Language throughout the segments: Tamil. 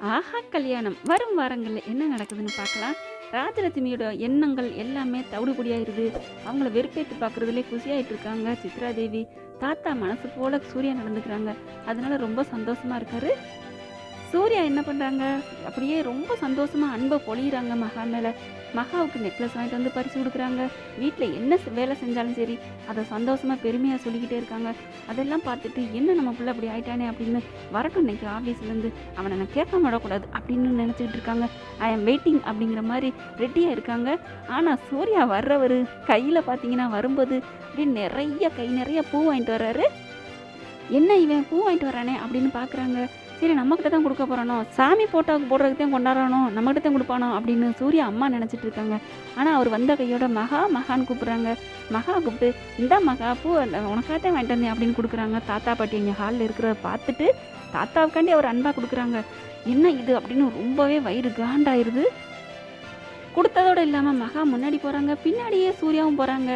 ஆஹா கல்யாணம். வரும் வாரங்களில் என்ன நடக்குதுன்னு பார்க்கலாம். ராஜலட்சுமியோட எண்ணங்கள் எல்லாமே தவிடுபடியாயிருது. அவங்கள வெறுப்பேற்று பார்க்குறதுலே குஷியாயிட்டு இருக்காங்க சித்ரா தேவி. தாத்தா மனசு போல சூர்யா நடந்துக்கிறாங்க. அதனால ரொம்ப சந்தோஷமா இருக்காரு. சூர்யா என்ன பண்ணுறாங்க அப்படியே ரொம்ப சந்தோஷமாக அன்பை பொழியிறாங்க. மகா மேலே மகாவுக்கு நெக்லஸ் வாங்கிட்டு வந்து பரிசு கொடுக்குறாங்க. வீட்டில் என்ன செ- வேலை செஞ்சாலும் சரி அதை சந்தோஷமாக பெருமையாக சொல்லிக்கிட்டே இருக்காங்க. அதெல்லாம் பார்த்துட்டு என்ன நம்ம பிள்ளை அப்படி ஆயிட்டானே? அப்படின்னு வரட்டும் இன்னைக்கு ஆஃபீஸ்லேருந்து அவனை நான் கேட்க விடக்கூடாது அப்படின்னு நினச்சிக்கிட்டு இருக்காங்க. ஐ எம் வெயிட்டிங் அப்படிங்கிற மாதிரி ரெடியாக இருக்காங்க. ஆனால் சூர்யா வர்றவர் கையில் பார்த்தீங்கன்னா வரும்போது அப்படியே நிறைய கை நிறைய பூ வாங்கிட்டு வர்றாரு. என்ன இவன் பூ வாங்கிட்டு வரானே அப்படின்னு பார்க்குறாங்க. சரி நம்மக்கிட்ட தான் கொடுக்க போகிறானோ சாமி போட்டோவுக்கு போடுறதுக்கு தான் கொண்டாடுறானோ? நம்மகிட்ட தான் கொடுப்பானோ? அப்படின்னு சூர்யா அம்மா நினச்சிட்டு இருக்காங்க. ஆனால் அவர் வந்த கையோட மகா மகான்னு கூப்பிட்றாங்க. மகா கூப்பிட்டு இந்த மகா பூ அந்த தான் வாங்கிட்டு வந்தேன் அப்படின்னு கொடுக்குறாங்க. தாத்தா பாட்டி எங்கள் ஹாலில் இருக்கிறத பார்த்துட்டு தாத்தாவுக்காண்டி அவர் அன்பாக கொடுக்குறாங்க. என்ன இது? அப்படின்னு ரொம்பவே வயிறு காண்டாயிருது கொடுத்ததோடு இல்லாமல் மகா முன்னாடி போகிறாங்க பின்னாடியே சூர்யாவும் போகிறாங்க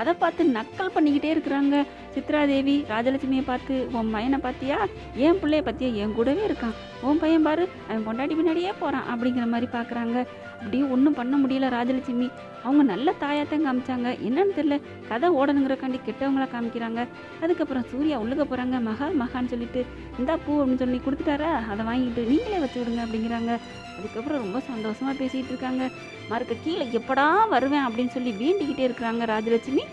அதை பார்த்து நக்கல் பண்ணிக்கிட்டே இருக்கிறாங்க. சித்ராதேவி ராஜலட்சுமியை பார்த்து உன் பையனை பார்த்தியா? என் பிள்ளைய பார்த்தியா? என் கூடவே இருக்கான். உன் பையன் பாரு அவன் பொண்டாட்டி பின்னாடியே போகிறான் அப்படிங்கிற மாதிரி பார்க்குறாங்க. அப்படியே ஒன்றும் பண்ண முடியல ராஜலட்சுமி. அவங்க நல்ல தாயாத்தான் காமிச்சாங்க. என்னன்னு தெரியல. கதை ஓடணுங்கிறக்காண்டி கெட்டவங்கள காமிக்கிறாங்க. அதுக்கப்புறம் சூர்யா உள்ளுக்க போகிறாங்க மகா மகான்னு சொல்லிட்டு இந்தா பூ அப்படின்னு சொல்லி கொடுத்துட்டாரா? அதை வாங்கிட்டு நீங்களே வச்சு விடுங்க அப்படிங்கிறாங்க. அதுக்கப்புறம் ரொம்ப சந்தோஷமாக பேசிகிட்டு இருக்காங்க. மறுக்க கீழே எப்படா வருவேன்? அப்படின்னு சொல்லி வேண்டிக்கிட்டே இருக்கிறாங்க ராஜலட்சுமி.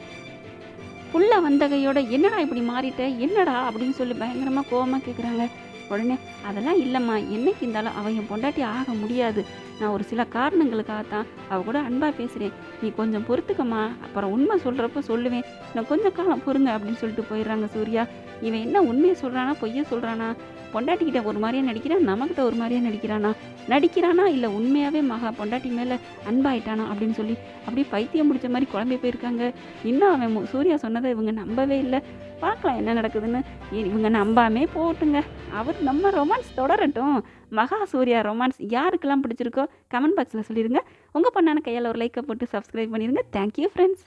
புள்ள வந்தகையோட என்னடா இப்படி மாறிட்ட? என்னடா அப்படின்னு சொல்லி பயங்கரமாக கோவமாக கேட்குறாங்க உடனே அதெல்லாம் இல்லைம்மா என்னைக்கு இருந்தாலும் அவள் என் பொண்டாட்டி ஆக முடியாது. நான் ஒரு சில காரணங்களுக்காகத்தான் அவ கூட அன்பாக பேசுகிறேன் நீ கொஞ்சம் பொறுத்துக்கம்மா. அப்புறம் உண்மை சொல்கிறப்ப சொல்லுவேன். நான் கொஞ்சம் காலம் பொறுங்க அப்படின்னு சொல்லிட்டு போயிடுறாங்க சூர்யா. இவன் என்ன உண்மையை சொல்கிறானா பொய்யை சொல்கிறானா பொண்டாட்டிக்கிட்ட ஒரு மாதிரியா நடிக்கிறான் நமக்கிட்ட ஒரு மாதிரியா நடிக்கிறானா? நடிக்கிறானா? இல்லை உண்மையாகவே மகா பொண்டாட்டி மேலே அன்பாயிட்டானா? அப்படின்னு சொல்லி அப்படியே பைத்தியம் முடித்த மாதிரி குழம்பி போயிருக்காங்க. இன்னும் அவன் சூர்யா சொன்னதை இவங்க நம்பவே இல்லை. பார்க்கலாம் என்ன நடக்குதுன்னு. இவங்க நம்பாமே போட்டுங்க அவர் நம்ம ரொமான்ஸ் தொடரட்டும். மகா சூர்யா ரொமான்ஸ் யாருக்கெல்லாம் பிடிச்சிருக்கோ கமெண்ட் பாக்ஸில் சொல்லிடுங்க உங்கள் பண்ணான கையால் ஒரு லைக்கை போட்டு சப்ஸ்கிரைப் பண்ணிடுங்க தேங்க்யூ ஃப்ரெண்ட்ஸ்